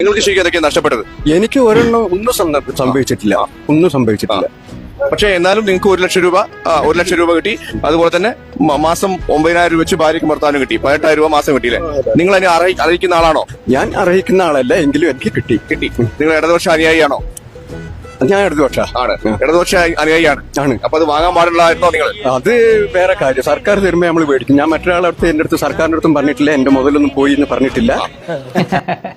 നിങ്ങൾക്ക് ശരിക്കും അതൊക്കെ നഷ്ടപ്പെട്ടത്? എനിക്ക് ഒരെണ്ണം ഒന്നും സംഭ- സംഭവിച്ചിട്ടില്ല. ഒന്നും സംഭവിച്ചിട്ടില്ല. പക്ഷേ എന്നാലും നിങ്ങൾക്ക് ഒരു ലക്ഷം രൂപ ആ, ഒരു ലക്ഷം രൂപ കിട്ടി. അതുപോലെ തന്നെ മ- മാസം ഒമ്പതിനായിരം രൂപ വെച്ച് ഭാര്യയ്ക്ക് ഭർത്താവിനും കിട്ടി. പതിനെട്ടായിരം രൂപ മാസം കിട്ടിയില്ലേ നിങ്ങൾ അതിനെ അറിയി- അറിയിക്കുന്ന ആളാണോ? ഞാൻ അറിയിക്കുന്ന ആളല്ല എങ്കിലും എനിക്ക് കിട്ടി. കിട്ടി. നിങ്ങൾ ഇടതുപക്ഷ അനുയായിയാണോ? ഞാൻ ഇടതുപക്ഷ. ആണ്. ഇടതുപക്ഷ അനുയായിയാണ്. ആണ്. അപ്പൊ അത് വാങ്ങാൻ പാടുള്ളതായിരുന്നോ നിങ്ങൾ? അത് വേറെ കാര്യം. സർക്കാർ തരുമ്പോ നമ്മൾ മേടിക്കും ഞാൻ മറ്റൊരാളടുത്ത് എന്റെ അടുത്ത് സർക്കാരിന്റെ അടുത്തും പറഞ്ഞിട്ടില്ല. എന്റെ മുതലൊന്നും പോയി എന്ന് പറഞ്ഞിട്ടില്ല.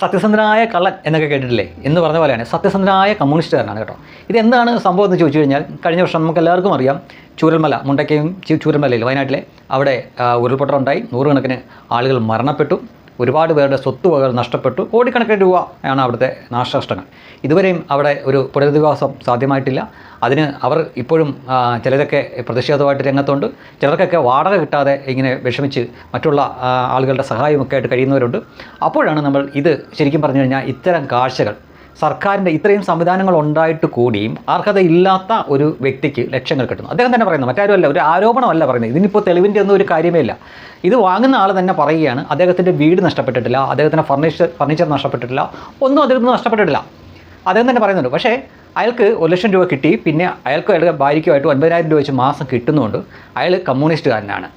സത്യസന്ധനായ കള്ളൻ എന്നൊക്കെ കേട്ടിട്ടില്ലേ? എന്ന് പറഞ്ഞ പോലെയാണ്. സത്യസന്ധനായ കമ്മ്യൂണിസ്റ്റുകാരനാണ് കേട്ടോ. ഇതെന്താണ് സംഭവം എന്ന് ചോദിച്ചു കഴിഞ്ഞാൽ കഴിഞ്ഞ വർഷം നമുക്ക് എല്ലാവർക്കും അറിയാം ചൂരൽമല മുണ്ടക്കയും ചൂരൽമലയിൽ വയനാട്ടിലെ അവിടെ ഉരുൾപൊട്ടലുണ്ടായി. നൂറുകണക്കിന് ആളുകൾ മരണപ്പെട്ടു. ഒരുപാട് പേരുടെ സ്വത്തുവകകൾ നഷ്ടപ്പെട്ടു. കോടിക്കണക്കിന് രൂപ ആണ് അവിടുത്തെ നാശനഷ്ടങ്ങൾ. ഇതുവരെയും അവിടെ ഒരു പുനരധിവാസം സാധ്യമായിട്ടില്ല. അതിന് അവർ ഇപ്പോഴും ചിലരൊക്കെ പ്രതിഷേധമായിട്ട് രംഗത്തുണ്ട്. ചിലർക്കൊക്കെ വാടക കിട്ടാതെ ഇങ്ങനെ വിഷമിച്ച് മറ്റുള്ള ആളുകളുടെ സഹായമൊക്കെ ആയിട്ട് കഴിയുന്നവരുണ്ട്. അപ്പോഴാണ് നമ്മൾ ഇത് ശരിക്കും പറഞ്ഞു കഴിഞ്ഞാൽ ഇത്തരം കാഴ്ചകൾ സർക്കാരിന്റെ ഇത്രയും സംവിധാനങ്ങൾ ഉണ്ടായിട്ട് കൂടിയും അർഹതയില്ലാത്ത ഒരു വ്യക്തിക്ക് ലക്ഷങ്ങൾ കിട്ടുന്നു. അദ്ദേഹം തന്നെ പറയുന്നത് മറ്റാരുമല്ല ഒരു ആരോപണമല്ല പറയുന്നത്. ഇതിനിപ്പോൾ തെളിവിന്റെ ഒന്നും ഒരു കാര്യമേ ഇല്ല ഇത് വാങ്ങുന്ന ആൾ തന്നെ പറയുകയാണ് അദ്ദേഹത്തിന്റെ വീട് നഷ്ടപ്പെട്ടിട്ടില്ല അദ്ദേഹത്തിന്റെ ഫർണിച്ചർ ഫർണിച്ചർ നഷ്ടപ്പെട്ടിട്ടില്ല ഒന്നും അദ്ദേഹത്തിന് നഷ്ടപ്പെട്ടിട്ടില്ല. അദ്ദേഹം തന്നെ പറയുന്നുണ്ട്. പക്ഷേ അയാൾക്ക് ഒരു ലക്ഷം രൂപ കിട്ടി പിന്നെ അയാൾക്കും അയാളുടെ ഭാര്യയ്ക്കുമായിട്ട് ഒൻപതിനായിരം രൂപ വെച്ച് മാസം കിട്ടുന്നുണ്ട്. അയാൾ കമ്മ്യൂണിസ്റ്റ് കമ്മ്യൂണിസ്റ്റുകാരനാണ്.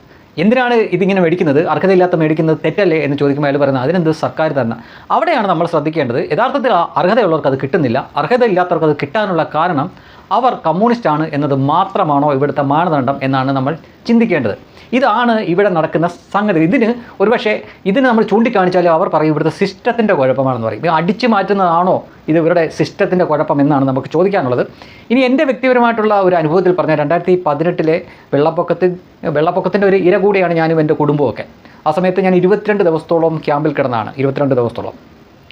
എന്തിനാണ് ഇതിങ്ങനെ മേടിക്കുന്നത്? അർഹതയില്ലാത്ത മേടിക്കുന്നത് തെറ്റല്ലേ എന്ന് ചോദിക്കുമ്പോൾ അയാൾ പറയുന്നത് അതിനെന്ത് സർക്കാർ തന്നെ അവിടെയാണ് നമ്മൾ ശ്രദ്ധിക്കേണ്ടത്. യഥാർത്ഥത്തിൽ അർഹതയുള്ളവർക്ക് അത് കിട്ടുന്നില്ല. അർഹതയില്ലാത്തവർക്ക് അത് കിട്ടാനുള്ള കാരണം അവർ കമ്മ്യൂണിസ്റ്റ് ആണ് എന്നത് മാത്രമാണോ ഇവിടുത്തെ മാനദണ്ഡം എന്നാണ് നമ്മൾ ചിന്തിക്കേണ്ടത്. ഇതാണ് ഇവിടെ നടക്കുന്ന സംഗതി. ഇതിന് ഒരുപക്ഷെ ഇതിന് നമ്മൾ ചൂണ്ടിക്കാണിച്ചാൽ അവർ പറയും ഇവിടുത്തെ സിസ്റ്റത്തിന്റെ കുഴപ്പമാണെന്ന് പറയും. അടിച്ചു മാറ്റുന്നതാണോ ഇത് ഇവരുടെ സിസ്റ്റത്തിന്റെ കുഴപ്പം എന്നാണ് നമുക്ക് ചോദിക്കാനുള്ളത്. ഇനി എന്റെ വ്യക്തിപരമായിട്ടുള്ള ഒരു അനുഭവത്തിൽ പറഞ്ഞാൽ രണ്ടായിരത്തി പതിനെട്ടിലെ വെള്ളപ്പൊക്കത്തിൽ വെള്ളപ്പൊക്കത്തിന്റെ ഒരു ഇര കൂടിയാണ് ഞാനും എന്റെ കുടുംബമൊക്കെ ആ സമയത്ത് ഞാൻ ഇരുപത്തിരണ്ട് ദിവസത്തോളം ക്യാമ്പിൽ കിടന്നാണ് ഇരുപത്തിരണ്ട് ദിവസത്തോളം.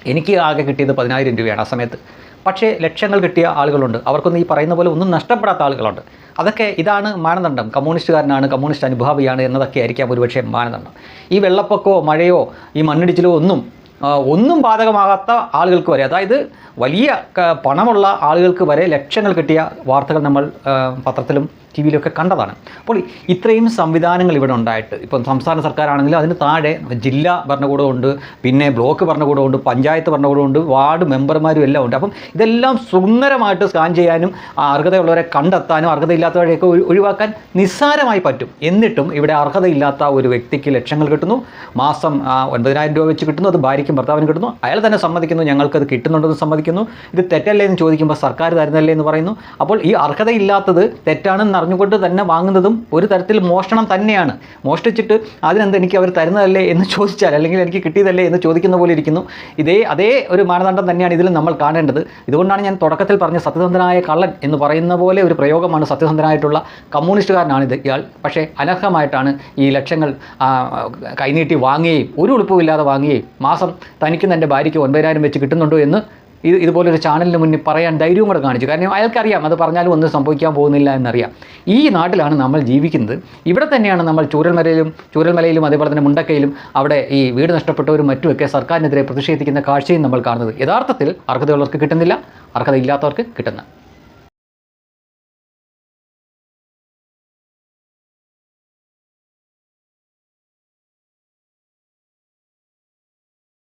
എനിക്ക് ആകെ കിട്ടിയത് പതിനായിരം രൂപയാണ് ആ സമയത്ത്. പക്ഷേ ലക്ഷങ്ങൾ കിട്ടിയ ആളുകളുണ്ട്. അവർക്കൊന്നും ഈ പറയുന്ന പോലെ ഒന്നും നഷ്ടപ്പെടാത്ത ആളുകളുണ്ട്. അതൊക്കെ ഇതാണ് മാനദണ്ഡം. കമ്മ്യൂണിസ്റ്റുകാരനാണ് കമ്മ്യൂണിസ്റ്റ് അനുഭാവിയാണ് എന്നതൊക്കെ ആയിരിക്കാം ഒരുപക്ഷേ മാനദണ്ഡം. ഈ വെള്ളപ്പൊക്കമോ മഴയോ ഈ മണ്ണിടിച്ചിലോ ഒന്നും ഒന്നും ബാധകമാകാത്ത ആളുകൾക്ക് വരെ അതായത് വലിയ പണമുള്ള ആളുകൾക്ക് വരെ ലക്ഷങ്ങൾ കിട്ടിയ വാർത്തകൾ നമ്മൾ പത്രത്തിലും ടി വിയിലൊക്കെ കണ്ടതാണ്. അപ്പോൾ ഇത്രയും സംവിധാനങ്ങൾ ഇവിടെ ഉണ്ടായിട്ട് ഇപ്പം സംസ്ഥാന സർക്കാരാണെങ്കിലും അതിന് താഴെ ജില്ലാ ഭരണകൂടമുണ്ട് പിന്നെ ബ്ലോക്ക് ഭരണകൂടമുണ്ട് പഞ്ചായത്ത് ഭരണകൂടമുണ്ട് വാർഡ് മെമ്പർമാരും എല്ലാം ഉണ്ട്. അപ്പം ഇതെല്ലാം സുന്ദരമായിട്ട് സ്കാൻ ചെയ്യാനും അർഹതയുള്ളവരെ കണ്ടെത്താനും അർഹതയില്ലാത്തവരെയൊക്കെ ഒഴി- ഒഴിവാക്കാൻ നിസ്സാരമായി പറ്റും. എന്നിട്ടും ഇവിടെ അർഹതയില്ലാത്ത ഒരു വ്യക്തിക്ക് ലക്ഷങ്ങൾ കിട്ടുന്നു. മാസം ഒൻപതിനായിരം രൂപ വെച്ച് കിട്ടുന്നു. അത് ഭാര്യയ്ക്കും ഭർത്താവിനും കിട്ടുന്നു. അയാൾ തന്നെ സമ്മതിക്കുന്നു. ഞങ്ങൾക്കത് കിട്ടുന്നുണ്ടെന്ന് സമ്മതിക്കുന്നു. ഇത് തെറ്റല്ലേ എന്ന് ചോദിക്കുമ്പോൾ സർക്കാർ തരുന്നല്ലേ എന്ന് പറയുന്നു. അപ്പോൾ ഈ അർഹതയില്ലാത്തത് തെറ്റാണെന്ന് അറിഞ്ഞുകൊണ്ട് തന്നെ വാങ്ങുന്നതും ഒരു തരത്തിൽ മോഷണം തന്നെയാണ്. മോഷ്ടിച്ചിട്ട് അതിനെന്ത് എനിക്ക് അവർ തരുന്നതല്ലേ എന്ന് ചോദിച്ചാൽ അല്ലെങ്കിൽ എനിക്ക് കിട്ടിയതല്ലേ എന്ന് ചോദിക്കുന്ന പോലെ ഇരിക്കുന്നു. ഇതേ അതേ ഒരു മാനദണ്ഡം തന്നെയാണ് ഇതിലും നമ്മൾ കാണേണ്ടത്. ഇതുകൊണ്ടാണ് ഞാൻ തുടക്കത്തിൽ പറഞ്ഞ സത്യസന്ധനായ കള്ളൻ എന്ന് പറയുന്ന പോലെ ഒരു പ്രയോഗമാണ് സത്യസന്ധനായിട്ടുള്ള കമ്മ്യൂണിസ്റ്റുകാരനാണിത്. ഇയാൾ പക്ഷേ അനർഹമായിട്ടാണ് ഈ ലക്ഷങ്ങൾ കൈനീട്ടി വാങ്ങുകയും ഒരു ഉളുപ്പുമില്ലാതെ വാങ്ങുകയും മാസം തനിക്കും തന്റെ ഭാര്യയ്ക്ക് ഒൻപതിനായിരം വെച്ച് കിട്ടുന്നുണ്ടോ എന്ന് ഇത് ഇതുപോലൊരു ചാനലിന് മുന്നിൽ പറയാൻ ധൈര്യവും കൂടെ കാണിച്ചു. കാരണം അയാൾക്കറിയാം അത് പറഞ്ഞാലും ഒന്നും സംഭവിക്കാൻ പോകുന്നില്ല എന്നറിയാം. ഈ നാട്ടിലാണ് നമ്മൾ ജീവിക്കുന്നത്. ഇവിടെ തന്നെയാണ് നമ്മൾ ചൂരൽമലയിലും ചൂരൽമലയിലും അതേപോലെ തന്നെ മുണ്ടക്കയിലും അവിടെ ഈ വീട് നഷ്ടപ്പെട്ടവരും മറ്റുമൊക്കെ സർക്കാരിനെതിരെ പ്രതിഷേധിക്കുന്ന കാഴ്ചയും നമ്മൾ കാണുന്നത്. യഥാർത്ഥത്തിൽ അർഹതയുള്ളവർക്ക് കിട്ടുന്നില്ല അർഹതയില്ലാത്തവർക്ക് കിട്ടുന്ന